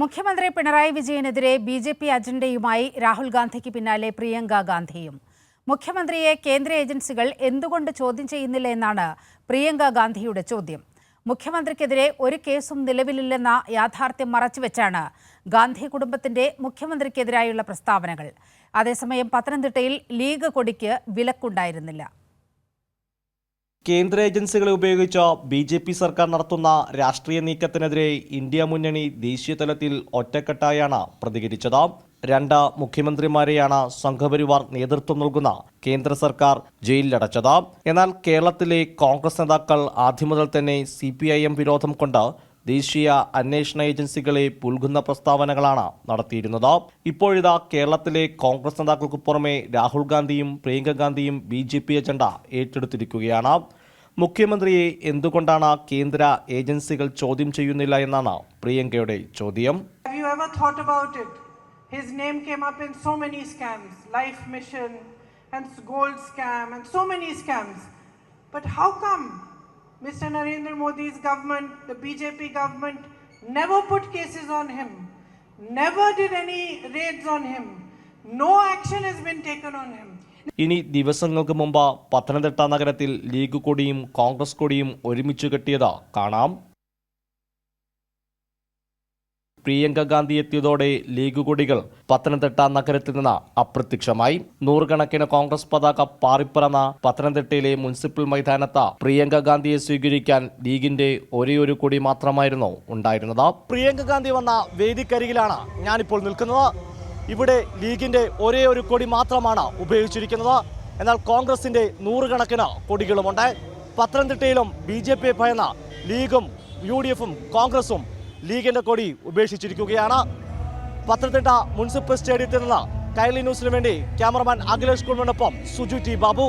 മുഖ്യമന്ത്രി പിണറായി വിജയനെതിരെ B J P അജണ്ടയുമായി രാഹുൽ ഗാന്ധിക്ക് പിന്നാലെ പ്രിയങ്ക ഗാന്ധിയും. മുഖ്യമന്ത്രിയെ കേന്ദ്ര ഏജൻസികൾ എന്തുകൊണ്ട് ചോദ്യം ചെയ്യുന്നില്ല എന്നാണ് പ്രിയങ്ക ഗാന്ധിയുടെ ചോദ്യം. മുഖ്യമന്ത്രിക്കെതിരെ ഒരു കേസും നിലവിലില്ലെന്ന യാഥാർത്ഥ്യം മറച്ചുവെച്ചാണ് ഗാന്ധി കുടുംബത്തിന്റെ മുഖ്യമന്ത്രിക്കെതിരായുള്ള പ്രസ്താവനകൾ. അതേസമയം പത്തനംതിട്ടയിൽ ലീഗ് കൊടിക്ക് വിലക്കുണ്ടായിരുന്നില്ല. കേന്ദ്ര ഏജൻസികളെ ഉപയോഗിച്ച് ബി ജെ പി സർക്കാർ നടത്തുന്ന രാഷ്ട്രീയ നീക്കത്തിനെതിരെ ഇന്ത്യ മുന്നണി ദേശീയതലത്തിൽ ഒറ്റക്കെട്ടായാണ് പ്രതികരിച്ചത്. രണ്ട് മുഖ്യമന്ത്രിമാരെയാണ് സംഘപരിവാർ നേതൃത്വം നൽകുന്ന കേന്ദ്ര സർക്കാർ ജയിലിലടച്ചത്. എന്നാൽ കേരളത്തിലെ കോൺഗ്രസ് നേതാക്കൾ ആദ്യം മുതൽ തന്നെ സി വിരോധം കൊണ്ട് ദേശീയ അന്വേഷണ ഏജൻസികളെ പുൽകുന്ന പ്രസ്താവനകളാണ് നടത്തിയിരുന്നത് ഇപ്പോഴിതാ കേരളത്തിലെ കോൺഗ്രസ് നേതാക്കൾക്ക് പുറമെ രാഹുൽ ഗാന്ധിയും പ്രിയങ്ക ഗാന്ധിയും ബി ജെ പി അജണ്ട ഏറ്റെടുത്തിരിക്കുകയാണ് മുഖ്യമന്ത്രിയെ എന്തുകൊണ്ടാണ് കേന്ദ്ര ഏജൻസികൾ ചോദ്യം ചെയ്യുന്നില്ല എന്നാണ് പ്രിയങ്കയുടെ ചോദ്യം? His name came up in so many scams, Life Mission and Gold Scam and so many scams. But how come Mr. Narendra Modi's government, the BJP government, never put cases on him, never did any raids on him, no action has been taken on him? ഇനി ദിവസങ്ങൾക്ക് മുമ്പ് പത്തനംതിട്ട നഗരത്തിൽ league കൊടിയും കോൺഗ്രസ് കൊടിയും ഒരുമിച്ച് കെട്ടിയത് കാണാം പ്രിയങ്ക ഗാന്ധി എത്തിയതോടെ ലീഗ് കൊടികൾ പത്തനംതിട്ട നഗരത്തിൽ നിന്ന് അപ്രത്യക്ഷമായി. നൂറുകണക്കിന് കോൺഗ്രസ് പതാക പാറിപ്പറന്ന പത്തനംതിട്ടയിലെ മുനിസിപ്പൽ മൈതാനത്ത് പ്രിയങ്ക ഗാന്ധിയെ സ്വീകരിക്കാൻ ലീഗിന്റെ ഒരേ ഒരു കൊടി മാത്രമായിരുന്നു ഉണ്ടായിരുന്നത്. പ്രിയങ്ക ഗാന്ധി വന്ന വേദിക്കരികിലാണ് ഞാനിപ്പോൾ നിൽക്കുന്നത്. ഇവിടെ ലീഗിന്റെ ഒരേ ഒരു കൊടി മാത്രമാണ് ഉപയോഗിച്ചിരിക്കുന്നത്. എന്നാൽ കോൺഗ്രസിന്റെ നൂറുകണക്കിന് കൊടികളുമുണ്ട്. പത്തനംതിട്ടയിലും ബി ജെ പി ഭയന്ന ലീഗും യു ഡി എഫും കോൺഗ്രസും ലീഗിന്റെ കൊടി ഉപേക്ഷിച്ചിരിക്കുകയാണ്. പത്തനംതിട്ട മുനിസിപ്പൽ സ്റ്റേഡിയത്തിൽ നിന്ന് കൈലി ന്യൂസിന് വേണ്ടി ക്യാമറമാൻ അഖിലേഷ് കുടുംബനൊപ്പം സുജു ടി ബാബു.